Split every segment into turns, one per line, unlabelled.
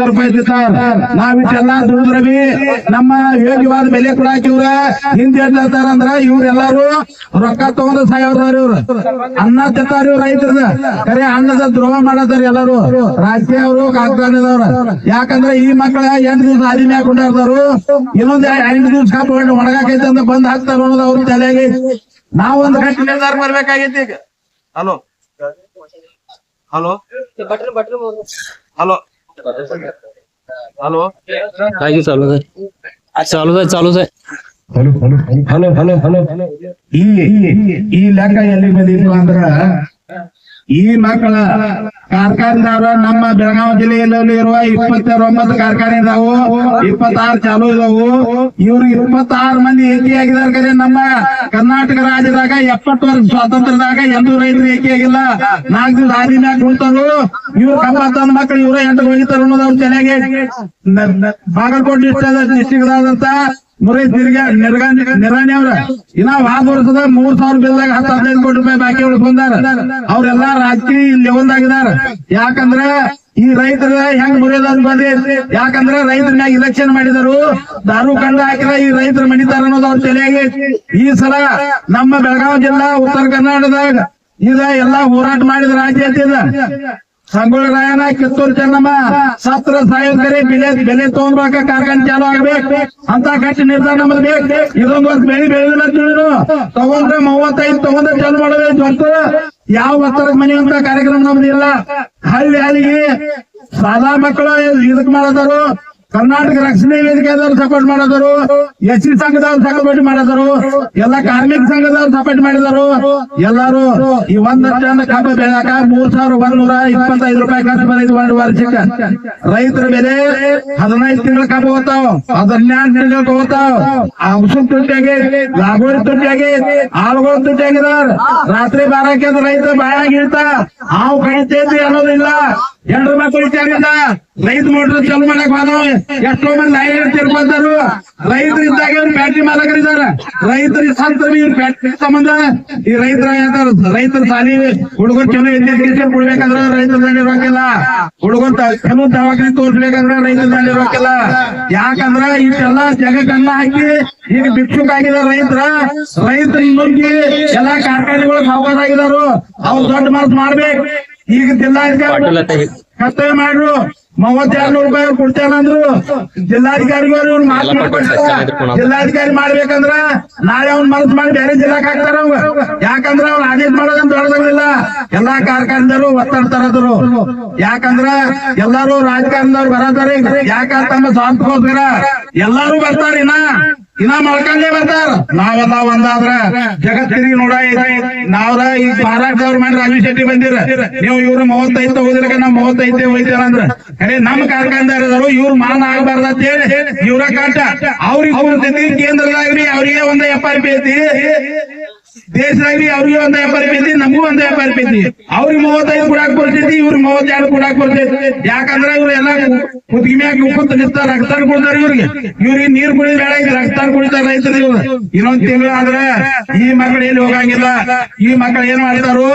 ಸಾವಿರ ರೂಪಾಯಿ ತಿಂತಾರ ನಾವಿಷ್ಟೆಲ್ಲಾ ದುಡಿದ್ರವಿ. ನಮ್ಮ ಯೋಗ್ಯವಾದ ಬೆಲೆ ಕೂಡ ಹಾಕಿವ್ರ. ಹಿಂದೆ ಅಂದ್ರ ಇವ್ರೆಲ್ಲಾರು ರೊಕ್ಕ ತಗೊಂಡ್ರೆ ಸಾಯವ್ರ ಇವ್ರ. ಅನ್ನ ತಿಂತಾರ ಇವ್ರ ರೈತರದ ಕರೆ ಅನ್ನದ ದ್ರೋಹ ಮಾಡತಾರ ಎಲ್ಲಾರು. ರಾಜಕೀಯ ಅವರು ಕಾರ್ಖಾನೆದವ್ರ ಯಾಕಂದ್ರೆ ಈ ಮಕ್ಕಳ ಎಂಟು ದಿವಸ ಅದಿಮೆ ಹಾಕೊಂಡಾರ್ದವ್ರು ಇನ್ನೊಂದ್ ಎಂಟು ದಿವಸ ಕಾಪ ಒಣಗಾಕೈತೆ ಅಂತ ಬಂದ್ ಹಾಕ್ತಾರ ಅನ್ನೋದು ಅವ್ರ ತಲೆಗೆ. ನಾವೊಂದ್ ಗಂಟೆ ನಿರ್ಧಾರ ಬರ್ಬೇಕಾಗೈತಿ ಈಗ. ಹಲೋ. ಹಲೋ. ಹಲೋ. ಹಲೋ
काय की चालू आहे चालूच आहे चालूच आहे
ಹಲೋ ಹಲೋ ಹಲೋ ಹಲೋ ಈ ಈ ಲೆಕ್ಕ ಎಲ್ಲಿ ಬಂದಿತ್ತು ಅಂದ್ರ ಈ ಮಕ್ಕಳ ಕಾರ್ಖಾನೆದವ್ರ ನಮ್ಮ ಬೆಳಗಾವಿ ಜಿಲ್ಲೆಯಲ್ಲಿ ಇರುವ ಇಪ್ಪತ್ತೊಂಬತ್ತು ಕಾರ್ಖಾನೆ ಇದಾವು. ಇಪ್ಪತ್ತಾರು ಚಾಲು ಇದಾವು. ಇವ್ರು ಇಪ್ಪತ್ತಾರು ಮಂದಿ ಏಕಿಯಾಗಿದ್ದಾರೆ ಕರೆ ನಮ್ಮ ಕರ್ನಾಟಕ ರಾಜ್ಯದಾಗ ಎಪ್ಪತ್ತು ವರ್ಷ ಸ್ವಾತಂತ್ರ್ಯದಾಗ ಎಂದೂ ರೈತರು ಏಕಿಯಾಗಿಲ್ಲ. ನಾಲ್ಕು ದಿವಸ ಹಾದಿ ಮ್ಯಾಗ ಕುಳಿತರು ಇವ್ರು ಕಂಬತ್ತಂದ ಮಕ್ಕಳು ಇವ್ರ ಎಂಟು ಹೋಗಿತಾರ ಅನ್ನೋದು ಅವ್ರ ಚೆನ್ನಾಗಿ ಬಾಗಲಕೋಟೆ ಡಿಸ್ಟ್ರಿಕ್ಟ್ ಆದಂತ ಮುರೈ ತಿರ್ಗಾ ನಿರ್ಗಾ ನಿರಾಣಿ ಅವ್ರ. ಇನ್ನ ವಾದ ವರ್ಷದ ಮೂರ್ ಸಾವಿರ ಬಿಲ್ದಾಗ ಹತ್ತು ಹದಿನೈದು ಕೋಟಿ ರೂಪಾಯಿ ಬಾಕಿ ಉಳ್ಕೊಂಡಾರ ಅವ್ರೆಲ್ಲಾ ರಾಜಕೀಯ ಲೆವೆಲ್ದಾಗಿದಾರ. ಯಾಕಂದ್ರ ಈ ರೈತರ ಹೆಂಗ್ ಮುರಿಯೋದ್ ಬಂದಿ? ಯಾಕಂದ್ರ ರೈತರ ಮ್ಯಾಗ ಇಲೆಕ್ಷನ್ ಮಾಡಿದಾರು, ದಾರು ಕಂಡ ಹಾಕಿರ ಈ ರೈತರು ಮಣಿತಾರ ಅನ್ನೋದು ಅವ್ರ ತಲೆಯಾಗಿ ಈ ಸಲ ನಮ್ಮ ಬೆಳಗಾವಿ ಜಿಲ್ಲಾ, ಉತ್ತರ ಕರ್ನಾಟಕದಾಗ, ಈಗ ಎಲ್ಲಾ ಹೋರಾಟ ಮಾಡಿದ ರಾಜ್ಯ ಐತಿ ಇದ ಸಂಗೊಳ್ಳಿ ರಾಯಣ್ಣ, ಕಿತ್ತೂರು ಚೆನ್ನಮ್ಮ ಸತ್ರ ಸಾಯೋಕರೆ ಬೆಲೆ ಬೆಲೆ ತಗೊಂಡ್ಬೇಕ ಕಾರ್ಖಾನೆ ಚಾಲು ಆಗ್ಬೇಕು. ಅಂತ ಕಟ್ಟಿ ನಿರ್ಧಾರ ನಮ್ಮದು ಬೇಕು. ಇದೊಂದು ವರ್ಷ ಬೆಳಿ ಬೆಳೆದಿಲ್ಲ ತಿಳಿದು ತಗೊಂಡ್ರೆ ಮೂವತ್ತೈದು ತಗೊಂಡ್ರೆ ಚಾಲು ಮಾಡಬೇಕು ಯಾವ ಹತ್ತರ ಮನೆ ಅಂತ ಕಾರ್ಯಕ್ರಮ ನಮ್ದು ಇಲ್ಲ ಹಳ್ಳಿ ಹಳ್ಳಿಗೆ ಸಾದಾ ಮಕ್ಕಳು ಇದಕ್ ಮಾಡದರು ಕರ್ನಾಟಕ ರಕ್ಷಣೆ ವೇದಿಕೆದವರು ಸಪೋರ್ಟ್ ಮಾಡಿದರು. ಎಸ್ ಸಿ ಸಂಘದವ್ರು ಸಪೋರ್ಟ್ ಮಾಡಿದರು. ಎಲ್ಲ ಕಾರ್ಮಿಕ ಸಂಘದವ್ರು ಸಪೋರ್ಟ್ ಮಾಡಿದರು. ಎಲ್ಲಾರು ಈ ಒಂದಷ್ಟು ಟನ್ ಕಬ್ಬು ಬೆಳಕ ಮೂರ್ ಸಾವಿರ ಒಂದ್ ನೂರ ಇಪ್ಪತ್ತೈದು ರೂಪಾಯಿ ಖರ್ಚು ಬಂದೈದು ಒಂದು ವರ್ಷಕ್ಕೆ. ರೈತರ ಬೆಲೆ ಹದಿನೈದು ತಿಂಗಳ ಕಬ್ಬು ಹೋಗ್ತಾವ. ಹದಿನೆಂಟು ತಿಂಗಳ ಹೋಗ್ತಾವ. ಔಷಧ ತುಟ್ಟಿಯಾಗಿ ಲಾಗೋರಿ ತುಟ್ಟಿಯಾಗಿ ಆಳುಗಳು ತುಟ್ಟಿಯಾಗಿದಾರ ರಾತ್ರಿ ಬಾರಕ್ಕೆ ರೈತ ಬಾಯಾಗಿ ಇಳ್ತಾ, ಹಾವು ಕಡಿತೈತಿ ಅನ್ನೋದಿಲ್ಲ. ಹೆಣ್ಣು ಮಕ್ಕಳು ವಿಚಾರದಿಂದ ರೈತ ಮೋಟರ್ ಚಾಲು ಮಾಡಕ್ ಹೋದವ ಎಷ್ಟೋ ಮಂದಿ ಲೈನ್ ತಿರ್ಕೊಂತಾರು ರೈತರು ಇದ್ದಾಗ ಇವ್ರು ಫ್ಯಾಕ್ಟ್ರಿ ಮಾಲಕರಿದಾರ ರೈತರಿಗೆ ಸಂತ ಇವ್ರು ಬ್ಯಾಟ್ರಿ ಸಂಬಂಧ ಈ ರೈತರ ರೈತರ ಸಾಲಿ ಹುಡುಗರು ಚಲೋ ಎಜುಕೇಶನ್ ಕೊಡ್ಬೇಕಂದ್ರ ರೈತರ ದಾಳಿ ರೊಕ್ಕಿಲ್ಲ ಹುಡುಗರು ಚಲೋ ದವಾಖಾನೆ ತೋರ್ಸ್ಬೇಕಂದ್ರ ರೈತರ ದಾಳಿ ರೊಕ್ಕಿಲ್ಲ ಯಾಕಂದ್ರ ಇಷ್ಟೆಲ್ಲ ಜಗಕ್ಕನ್ನ ಹಾಕಿ ಈಗ ಭಿಕ್ಷುಕ್ ಆಗಿದಾರ ರೈತರ ರೈತರ ನುಗ್ಗಿ ಎಲ್ಲಾ ಕಾರ್ಖಾನೆಗಳು ಸಾವುಕಾರ ಆಗಿದಾರು ಅವ್ರು ದೊಡ್ಡ ಮಾತು ಮಾಡ್ಬೇಕು. ಈಗ ಜಿಲ್ಲಾಧಿಕಾರಿ ಕರ್ತವ್ಯ ಮಾಡ್ರು ಮೂವತ್ತೆರಡು ರೂಪಾಯಿ ಕೊಡ್ತೇನೆ ಅಂದ್ರು ಜಿಲ್ಲಾಧಿಕಾರಿಗಳು ಇವ್ರು ಮಾತು. ಜಿಲ್ಲಾಧಿಕಾರಿ ಮಾಡ್ಬೇಕಂದ್ರ ನಾಳೆ ಅವ್ನ ಮನಸ್ ಮಾಡಿ ಬೇರೆ ಜಿಲ್ಲಾಕ್ ಹಾಕ್ತಾರ ಅವ್ ಯಾಕಂದ್ರ ಅವ್ರ ಆದೇಶ ಮಾಡೋದಂತ ದೊಡ್ಡದಾಗಲಿಲ್ಲ ಎಲ್ಲಾ ಕಾರ್ಖಾನದವರು ಒತ್ತಡ ತರದ್ರು. ಯಾಕಂದ್ರ ಎಲ್ಲಾರು ರಾಜಕಾರಣದವ್ರು ಬರತಾರ ಯಾಕಂತ ತಮ್ಮ ಸ್ವಾರ್ಥಕ್ಕೋಸ್ಕರ ಎಲ್ಲಾರು ಬರ್ತಾರ ಇನ್ನ. ಇನ್ನ ಮಾಡ್ಕೊಂಡೇ ಬರ್ತಾರ. ನಾವೆಲ್ಲ ಒಂದಾದ್ರ ಜಗತ್ತಿಗೆ ನೋಡ ನಾವ್ರ ಈ ಮಹಾರಾಷ್ಟ್ರದವ್ರ ಮಾಡಿ ರಾಜು ಶೆಟ್ಟಿ ಬಂದಿರ. ನೀವು ಇವ್ರು ಮೂವತ್ತೈದು ತಗೋದಿರಕ ನಾವ್ ಮೂವತ್ತೈದೇ ಹೋಯ್ತಾರ ಅಂದ್ರ. ಅರೇ ನಮ್ ಕಾರ್ಖಾನೆದಾರರು ಇವ್ರು ಮಾನ ಆಗ್ಬಾರ್ದ ಅಂತ ಹೇಳಿ ಇವ್ರ ಕಾಟ. ಅವ್ರಿಗೆ ಕೇಂದ್ರದಾಗ್ರಿ ಅವ್ರಿಗೆ ಒಂದ್ ಎಫ್ ಬೀಳ್ತಿ ಪಿ ಐತಿ. ದೇಶದಾಗ್ರಿ ಅವ್ರಿಗೆ ಒಂದ್ ಎಫ್ ಆರ್ ನಮಗೂ ಒಂದ್ ಎಫ್ ಬೀಳ್ತಿ ಅವ್ರಿಗೆ ಮೂವತ್ತೈದು ಕೊಡಾಕ್ ಬರ್ತೈತಿ ಇವ್ರಿಗೆ ಮೂವತ್ತೆರಡು ಕೊಡಾಕ್ ಬರ್ತೈತಿ ಯಾಕಂದ್ರ ಇವ್ರು ಎಲ್ಲ ಕುತ್ತಿಗೆ ಮ್ಯಾಗ ಉಪ್ಪು ನಿಂತಾರ ರಕ್ತಾನ ಕೊಡ್ತಾರ ಇವ್ರಿಗೆ. ಇವ್ರಿಗೆ ನೀರ್ ಕುಡಿದ ಬೇಡ ಈಗ ರಕ್ತಾನ ಕುಡಿತಾರ ರೈತರು ಇವ್ರು. ಇನ್ನೊಂದ್ ತಿಂಗಳು ಆದ್ರೆ ಈ ಮಕ್ಕಳು ಎಲ್ಲಿ ಹೋಗಂಗಿಲ್ಲ? ಈ ಮಕ್ಕಳು ಏನ್ ಮಾಡ್ತಾರು?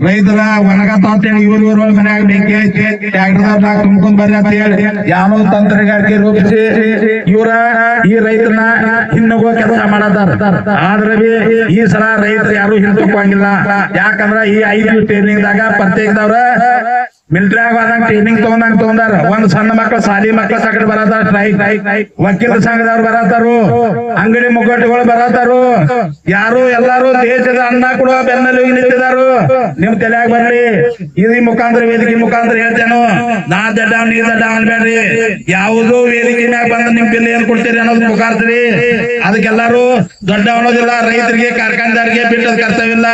ರೈತರ ಒಣಗತ್ತ ಅಂತ ಹೇಳಿ ಇವ್ರ ಇವ್ರ ಮನ್ಯಾಗ ಬೆಂಕಿ ಐತಿ ಟ್ರ್ಯಾಕ್ಟರ್ದಾಗ ತುಂಬ್ಕೊಂಡ್ ಬರ್ರಿ ಅಂತ ಹೇಳಿ ಯಾವ ತಂತ್ರಗಾರಿಕೆ ರೂಪಿಸಿ ಇವ್ರ ಈ ರೈತರನ್ನ ಹಿನ್ನೋಗೋ ಕೆಲಸ ಮಾಡತಾರ. ಆದ್ರೆ ಬಿ ಈ ಸಲ ರೈತರು ಯಾರು ಹಿಂದಕ್ಕೋಂಗಿಲ್ಲ ಯಾಕಂದ್ರ ಈ ಐದು ಟ್ರೈನಿಂಗ್ ದಾಗ ಪ್ರತ್ಯೇಕದವ್ರ ಮಿಲಿಟರಿಯಾಗ ಹೋದಂಗ ಟ್ರೈನಿಂಗ್ ತಗೊಂಡಂಗ್ ತಗೊಂಡಾರ. ಒಂದ್ ಸಣ್ಣ ಮಕ್ಳು ಸಾಲಿ ಮಕ್ಳ ಸಕಡೆ ಬರತಾರ ಸ್ಟ್ರೈಕ್ ವಕೀಲ ಸಂಘದವ್ರು ಬರತಾರು ಅಂಗಡಿ ಮುಗ್ಗಟ್ಟುಗಳು ಬರತಾರು ಯಾರು ಎಲ್ಲಾರು ದೇಶದ ಅಣ್ಣ ಕೊಡುವ ಬೆನ್ನಲ್ಲಿ ಹೋಗಿ ನಿಂತಿದಾರು. ನಿಮ್ ತಲೆಯಾಗ ಬರ್ರಿ. ಇದು ಮುಖಾಂತರ ವೇದಿಕೆ ಮುಖಾಂತರ ಹೇಳ್ತೇನು. ನಾ ದಡ್ಡ, ನೀ ದಡ್ಡ ಅನ್ಬೇಡ್ರಿ. ಯಾವುದು ವೇದಿಕೆ ಮ್ಯಾಗ ಬಂದ ನಿಮ್ ಬಿಲ್ ಏನ್ ಕೊಡ್ತೀರಿ ಅನ್ನೋದು ಮುಖಾಂತರಿ. ಅದಕ್ಕೆಲ್ಲಾರು ದೊಡ್ಡ ಅನ್ನೋದಿಲ್ಲ. ರೈತರಿಗೆ, ಕಾರ್ಖಾನೆದಾರಿಗೆ ಬಿಟ್ಟದ ಕರ್ತವ್ಯ ಇಲ್ಲ.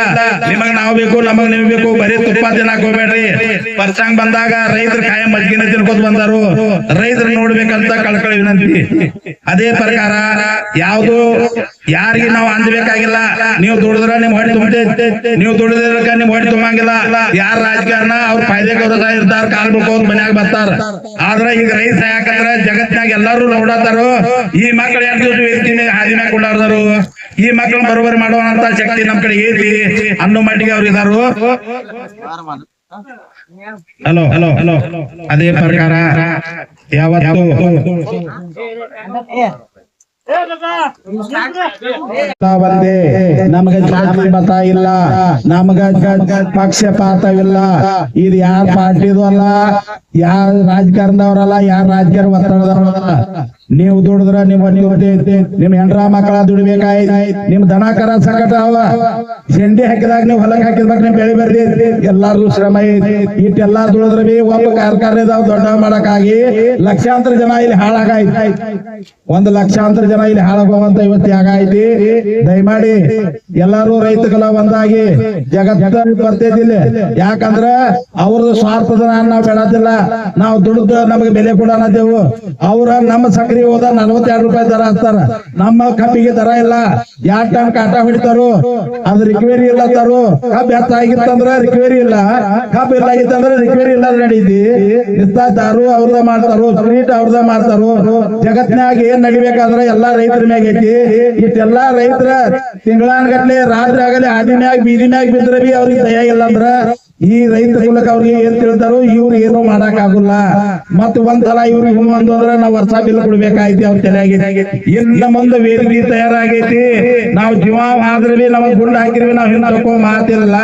ನಿಮಗ್ ನಾವು ಬೇಕು, ನಮಗ್ ನೀವು ಬೇಕು. ಬರೀ ತುಪ್ಪ ತಿನ್ನಾಕ್ ಹೋಗ್ಬೇಡ್ರಿ. ಪರ್ಸಂಗ್ ಬಂದಾಗ ರೈತರು ಕಾಯ ಮಜ್ಜಿನ ತಿನ್ಕೋತ ಬಂದಾರು. ರೈತರು ನೋಡ್ಬೇಕಂತ ಕಳ್ಕೊಳ್ಳಿ ವಿನಂತಿ. ಅದೇ ಪ್ರಕಾರ ಯಾವ್ದು ಯಾರಿಗೆ ನಾವು ಅಂದಬೇಕಾಗಿಲ್ಲ, ನೀವು ದುಡಿದ್ರ ನಿಮ್ ಹೊಟ್ಟೆ ತುಂಬತೈತಿ. ನೀವು ದುಡಿದ್ರಕ ನಿಮ್ ಹೊಟ್ಟೆ ತುಂಬಂಗಿಲ್ಲ ಯಾರ ರಾಜಕಾರಣ, ಅವ್ರ ಫಾಯ್ದೆ ಗೌರವ ಇರ್ತಾರ, ಕಾಲ್ ಬಿಡ್ಕೋದ್ ಮನ್ಯಾಗ ಬರ್ತಾರ. ಆದ್ರ ಈಗ ರೈತ ಯಾಕಂದ್ರ ಜಗತ್ನಾಗ ಎಲ್ಲಾರು ನೋಡತಾರು. ಈ ಮಕ್ಳು ಎರಡು ದಿವಸ ವೇದಿಕೆ ಹಾದಿ ಮ್ಯಾಗ ಕೊಂಡಾಡ್ದಾರು? ಈ ಮಕ್ಕಳು ಬರೋಬರಿ ಮಾಡುವಂತ ಶಕ್ತಿ ನಮ್ ಕಡೆ ಏತಿ ಅನ್ನೋ ಮಟ್ಟಿಗೆ ಅವ್ರು ಇದಾರು ಹಲೋ ಹಲೋ ಹಲೋ. ಅದೇ ಪ್ರಕಾರ ಯಾವತ್ತು ಬಂದೆ. ನಮಗ ಜಾತಿ ಮತ ಇಲ್ಲ. ನಮಗ ಪಕ್ಷಪಾತವಿಲ್ಲ. ಇದು ಯಾರ ಪಾರ್ಟಿದು ಅಲ್ಲ? ಯಾರ ರಾಜಕಾರಣದವ್ರಲ್ಲ? ಯಾರ ರಾಜಕೀಯ ಒತ್ತಡದವ್ರಲ್ಲ? ನೀವು ದುಡಿದ್ರ ನಿಮ್ಮ ನೀವು ನಿಮ್ ಹೆಂಡ್ರ ಮಕ್ಕಳ ದುಡಿಬೇಕಾಯ್ತು. ನಿಮ್ ದನ ಕರ ಸಂಕಟ ಅವ. ಸೆಂಡಿ ಹಾಕಿದಾಗ ನೀವು ಹೊಲಕ್ ಹಾಕಿದಾಗ ನಿಮ್ ಬೆಳಿ ಬರ್ದಿ ಎಲ್ಲಾರು ಶ್ರಮ ಐತಿ. ಇಟ್ಟೆಲ್ಲಾ ದುಡಿದ್ರ ಬಿ ಒಬ್ಬ ಕಾರ್ಖಾನೆದಾವ್ ದೊಡ್ಡ ಮಾಡಕ್ಕಾಗಿ. ಲಕ್ಷಾಂತರ ಜನ ಇಲ್ಲಿ ಹಾಳಾಗಾಯ್ತು. ಒಂದ್ ಲಕ್ಷಾಂತರ ಜನ ಇಲ್ಲಿ ಹಾಳಾಗುವಂತ ಇವತ್ತು ಯಾಗಾಯ್ತಿ ದಯಮಾಡಿ ಎಲ್ಲಾರು ರೈತಗಳ ಒಂದಾಗಿ. ಜಗತ್ತ ಬರ್ತೈತಿಲ್ಲ ಯಾಕಂದ್ರ ಅವ್ರದ್ದು ಸ್ವಾರ್ಥದ ನಾವು ಬೇಡದಿಲ್ಲ ನಾವು ದುಡ್ದು ನಮಗೆ ಬೆಲೆ ಕೂಡ ಅನ್ನತೇವು ಅವ್ರ ನಮ್ಮ ಸಕ್ರಿ ಹೋದ ನಲ್ವತ್ತೆರಡು ರೂಪಾಯಿ ದರ ಅಂತಾರ. ನಮ್ಮ ಕಬ್ಬಿಗೆ ದರ ಇಲ್ಲ. ಯಾಕ ಟೈಮ್ ಕಾಟ ಹೊಡಿತಾರು? ಅದ್ ರಿಕ್ವೇರಿ ಇಲ್ಲ ತಾರು ಎತ್ತ ಆಗಿತ್ತಂದ್ರ ರಿಕ್ವೇರಿ ಇಲ್ಲ. ಕಬ್ ಇಲ್ಲ ಆಗಿತ್ತಂದ್ರ ರಿಕ್ವೇರಿ ಇಲ್ಲ ನಡೀತಿ. ದಾರು ಅವ್ರದ ಮಾಡ್ತಾರು ಸ್ವೀಟ್ ಅವ್ರದ ಮಾಡ್ತಾರು? ಜಗತ್ನಾಗ ಏನ್ ನಡಿಬೇಕಾದ್ರ ಎಲ್ಲಾ ರೈತರ ಮ್ಯಾಗ ಐತಿ. ಇಷ್ಟೆಲ್ಲಾ ರೈತರ ತಿಂಗಳಾನ್ಗಟ್ಲೆ ರಾತ್ರಿ ಆಗಲಿ ಬೀದಿ ಮ್ಯಾಗ ಬಿದ್ರ ಬಿ ಅವ್ರಿಗೆ ದಯ ಇಲ್ಲ ಅಂದ್ರ ಈ ರೈತ ಮೂಲಕ ಅವ್ರಿಗೆ ಏನ್ ತಿಳ್ತಾರೋ ಇವ್ರು ಏನು ಮಾಡಕ್ ಆಗುಲ್ಲ ಮತ್ ಒಂದ್ಸಲ ಇವ್ರಿಗೆ ಅಂದು ಅಂದ್ರ ನಾವ್ ವರ್ಷ ಬಿಲ್ ಕೊಡ್ಬೇಕಾಯ್ತಿ ಅವ್ರ ತಲೆಯಾಗಿ. ಇನ್ನ ಮುಂದೆ ವೇದಿಕೆ ತಯಾರಾಗೈತಿ. ನಾವು ಜೀವ ಆದ್ರವಿ ಬಿ ನಮಗ್ ಗುಂಡ್ ಹಾಕಿರ್ವಿ ನಾವ್ ಹಿಂದಕ್ಕೋ ಮಾತಿಲ್ಲ.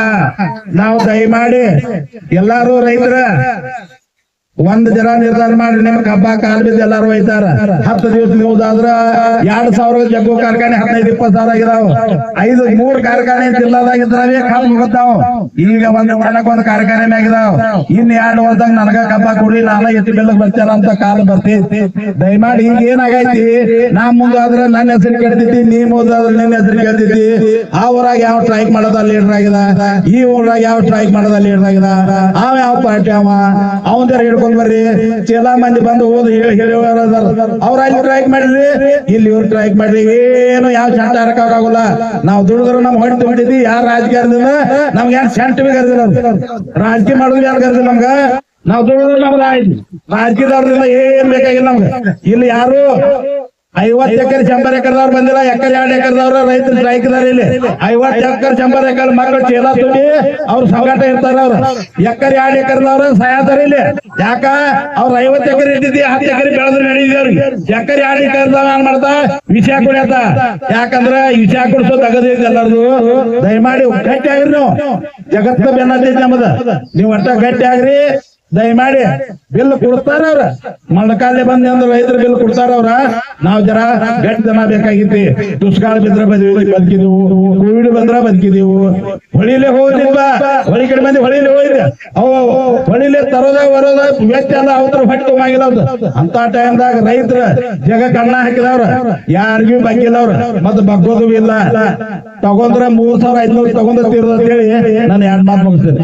ನಾವು ದಯಮಾಡಿ ಎಲ್ಲಾರು ರೈತರ ಒಂದ್ ಜನ ನಿರ್ಧಾರ ಮಾಡಿ ನಿಮ್ಗೆ ಹಬ್ಬ ಕಾಲ್ ಬಿದ್ದು ಎಲ್ಲಾರು ಒಯ್ತಾರ ಹತ್ತು ದಿವಸ ನೀವು ಆದ್ರ ಎರಡ್ ಸಾವಿರ ಜಗ್ಗು ಕಾರ್ಖಾನೆ ಹದಿನೈದು, ಇಪ್ಪತ್ತು ಸಾವಿರ ಆಗಿದಾವ. ಐದು, ಮೂರ್ ಕಾರ್ಖಾನೆ ಇಲ್ಲದಾಗಿದ್ರೆ ಕಾಲ್ ಮುಗತಾವ್. ಈಗ ಒಂದ್ ಒಣಕ್ ಒಂದ್ ಕಾರ್ಖಾನೆ ಮ್ಯಾಗಿದಾವ್. ಇನ್ ಎರಡ್ ವರ್ಷದಾಗ ನನಗ ಕಬ್ಬ ಕೊಡಿ ನಾನ ಎತ್ತಿ ಬೆಲ್ಲಕ್ ಬರ್ತಾರ ಅಂತ ಕಾಲ್ ಬರ್ತೈತಿ. ದಯಮಾಡಿ ಈಗ ಏನಾಗೈತಿ? ನಾ ಮುಂದಾದ್ರ ನನ್ನ ಹೆಸರು ಕೇಳ್ತೈತಿ ನೀ ಮುಂದಾದ್ರ ನಿನ್ನ ಹೆಸರು ಕೇಳ್ತೈತಿ ಆ ಊರಾಗ ಯಾವ ಸ್ಟ್ರೈಕ್ ಮಾಡೋದ ಲೀಡರ್ ಆಗಿದ? ಈ ಊರಾಗ ಯಾವ ಸ್ಟ್ರೈಕ್ ಮಾಡೋದ ಲೀಡರ್ ಆಗಿದ? ಅವ ಯಾವ ಪಾರ್ಟಿ ಅವ? ಅವನ್ ಹಿಡ್ಕೊಂಡ್ ಬರ್ರಿ. ಚೀಲ ಮಂದಿ ಬಂದು ಹೋದ್ ಹೇಳಿ ಅವ್ರ ಅಲ್ಲಿ ಟ್ರೈಕ್ ಮಾಡಿದ್ರಿ. ಇಲ್ಲಿ ಇವ್ರು ಟ್ರೈಕ್ ಮಾಡ್ರಿ ಏನು ಯಾವ ಸೆಂಟ ಹರಕಾಗಲ್ಲ ನಾವು ದುಡಿದ್ರು ನಮ್ ಹೊಟ್ಟೆ ಹೊಡಿದ್ವಿ ಯಾರ ರಾಜಕಾರಣದಿಂದ ನಮ್ಗೆ ಏನ್ ಕರ್ದಿಲ್ಲ ರಾಜಕೀಯ ಮಾಡೋದು ಯಾರು ಕರ್ದಿಲ್ಲ ನಮ್ಗ? ನಾವು ದುಡಿದ್ರು ನಮ್ಗೆ ರಾಜಕೀಯದವ್ರದಿಂದ ಏನ್ ಬೇಕಾಗಿಲ್ಲ ನಮ್ಗೆ. ಇಲ್ಲಿ ಯಾರು? ಐವತ್ತು ಎಕರೆ ಶಂಬರ್ ಎಕರೆದವ್ರು ಬಂದಿಲ್ಲ ಎಕರೆ ಎರಡು ಎಕರೆದವ್ರು ರೈತರು ಸ್ಟ್ರೈಕ್ ಇದಾರೆ ಇಲ್ಲಿ. ಐವತ್ತು ಎಕರೆ ಶಂಬರ್ ಎಕರೆ ಮಕ್ಕಳು ಚೀಲ ತುಂಬಿ ಅವ್ರು ಸಂಘಟ ಇರ್ತಾರ ಅವ್ರು. ಎಕರೆ ಎರಡು ಎಕರೆದವ್ರು ಸಾಯತಾರ ಇಲ್ಲಿ. ಯಾಕ? ಅವ್ರ ಐವತ್ತು ಎಕರೆ ಇಟ್ಟಿದ್ದಿ ಹತ್ತು ಎಕರೆ ಬೆಳೆದ್ರೆ ನಡೀತಾರ ಅವ್ರಿಗೆ. ಎಕರೆ ಎರಡು ಎಕರೆದವ ಏನ್ ಮಾಡ್ತಾ? ವಿಷಯ ಕುಡಿಯತ್ತ. ಯಾಕಂದ್ರ ವಿಷಯ ಕುಡಿಸೋ ತಗದೈತಿ ಎಲ್ಲಾರ್ದು. ದಯಮಾಡಿ ಗಟ್ಟಿ ಆಗ್ರಿ ನೀವು. ಜಗತ್ತ ಬೆನ್ನತೈತಿ ನಮ್ಮದ ನೀವು ಒಟ್ಟ ಗಟ್ಟಿ ಆಗ್ರಿ. ದಯಮಾಡಿ ಬಿಲ್ ಕೊಡ್ತಾರ ಅವ್ರ. ಮಣ್ಣಕಾಲೆ ಬಂದ್ ಅಂದ್ರೆ ರೈತರ ಬಿಲ್ ಕೊಡ್ತಾರ ಅವ್ರ. ನಾವ್ ಜರ ಗಟ್ಟಿ ಜನ ಬೇಕಾಗಿತ್ತು. ದುಷ್ಕಾಲ ಬಿದ್ರ ಬದಿ ಬದುಕಿದೆವು. ಕೋವಿಡ್ ಬಂದ್ರ ಬದುಕಿದೆವು. ಹೊಳಿಲೆ ಹೋಗಿಲ್ವ ಹೊಳಿ ಕಡೆ ಮಂದಿ ಹೊಳಿಲೆ ಹೋಗಿದ್ದೆ ಅವು ಹೊಳಿಲೆ ತರೋದ ಬರೋದ ವ್ಯಕ್ತಿ ಅಲ್ಲ ಅವ್ರ ಹೊಟ್ಟೆ ತಗೊಂಗಿಲ್ಲ ಅವ್ರು ಅಂತ ಟೈಮ್ದಾಗ ರೈತರ ಜಗ ಕಣ್ಣ ಹಾಕಿದವ್ರ. ಯಾರಿಗೂ ಬಗ್ಗಿಲ್ಲ ಅವ್ರ. ಮತ್ ಬಗ್ಗೋದು ಇಲ್ಲ. ತಗೊಂಡ್ರ ಮೂರ್ ಸಾವಿರ ಐದ್ನೂರು ತಗೊಂಡ್ರ ತೀರ್ದ ಅಂತೇಳಿ ನಾನು ಎರಡ್ ಮಾತು ಮುಗಿಸ್ತೇನೆ.